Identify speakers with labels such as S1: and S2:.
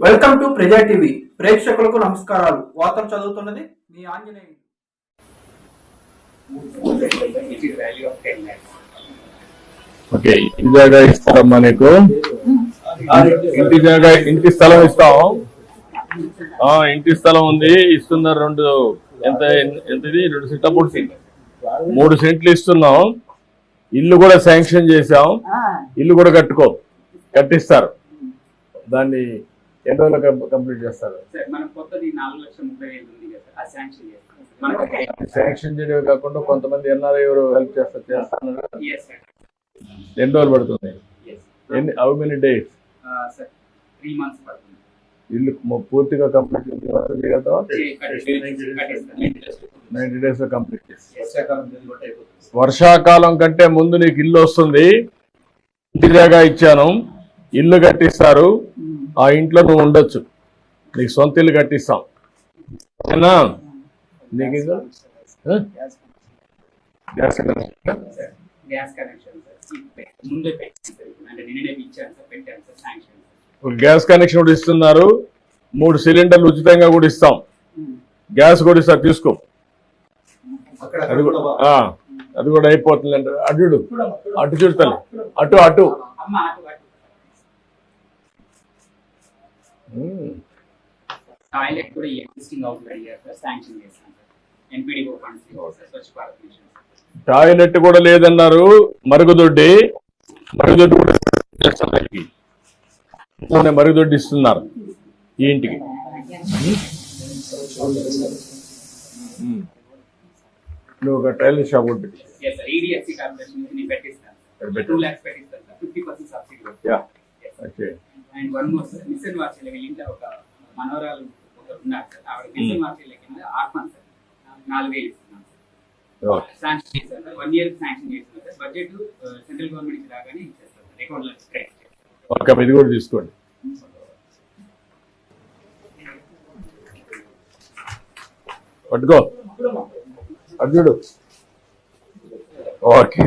S1: Welcome to ప్రజా TV. ప్రేక్షకులకు నమస్కారాలు. వార్తలు చదువుతున్నది మీ Anjaneyulu.
S2: which is value of 10 lakhs.
S3: Okay ఇంటి జాగా నీకు. ఇంటి జాగా ఇంటి స్థలం ఇస్తాం ఆ ఇంటి స్థలం ఉంది ఇస్తున్నారు రెండు. ఎంత ఎంతది? రెండు సెంట్ మూడు సెంట్. మూడు సెంట్లు ఇస్తున్నాం. ఇల్లు కూడా శాంక్షన్ చేశాం. ఇల్లు కూడా కట్టుకో కట్టిస్తారు. దాన్ని ఎన్ని రోజులు కంప్లీట్ చేస్తారు?
S2: శాంక్షన్
S3: చేయడమే కాకుండా కొంతమంది ఎన్ఆర్ఐ ఎవరు హెల్ప్ చేస్తారు చేస్తున్నారు. కదా.
S2: ఎస్ సార్
S3: ఎన్ని రోజులు పడుతుంది? ఎన్ని how many days
S2: sir three months పడుతుంది.
S3: ఇల్లు పూర్తిగా కంప్లీట్. నైన్టీ డేస్లో కంప్లీట్ చేసి. వర్షాకాలం కంటే ముందు నీకు ఇల్లు వస్తుంది. ఇంటి జాగా ఇచ్చాను. ఇల్లు కట్టిస్తారు. ఆ ఇంట్లో నువ్వు ఉండొచ్చు. నీకు సొంత ఇల్లు కట్టిస్తాం. నీకు? Gas connection?
S2: గ్యాస్ కనెక్షన్
S3: కూడా ఇస్తున్నారు. మూడు సిలిండర్లు ఉచితంగా కూడా ఇస్తాం. గ్యాస్ కూడా ఇస్తారు తీసుకో. అది కూడా ఆ, అది కూడా అయిపోతుంది అంటే అటు అటు చూడతాను అటు అటు
S2: అమ్మ అటు అటు
S3: ఉమ్.
S2: టాయిలెట్ కూడా ఎగ్జిస్టింగ్ హౌస్ అడిగారు sir sanction NPDO funds Swachh Bharat mission.
S3: Toilet కూడా లేదన్నారు. మరుగుదొడ్డి మరుగుదొడ్డి కూడా మరుగుదొడ్డి ఇస్తున్నారు ఈ ఇంటికి. ఉమ్. నువ్వు ఒక టైలర్ షాప్ ఒకటి
S2: పెట్టిస్తాను. And one more sir. Machine ఇంట్లో ఒక మనవరాలు ఒకరు ఉన్నారు సార్. ఆవిడ మిషన్ కింద ఆత్మ సార్. నాలుగు వేలు ఇస్తున్నాం. శాంక్షన్ చేశారు సార్. వన్ ఇయర్ శాంక్షన్ చేస్తున్నారు సార్. బడ్జెట్ సెంట్రల్ గవర్నమెంట్ నుంచి రాగానే ఇచ్చేస్తారు సార్. అకౌంట్లో క్రెడిట్
S3: ఇది కూడా తీసుకోండి. పట్టుకో. చూడు. ఓకే.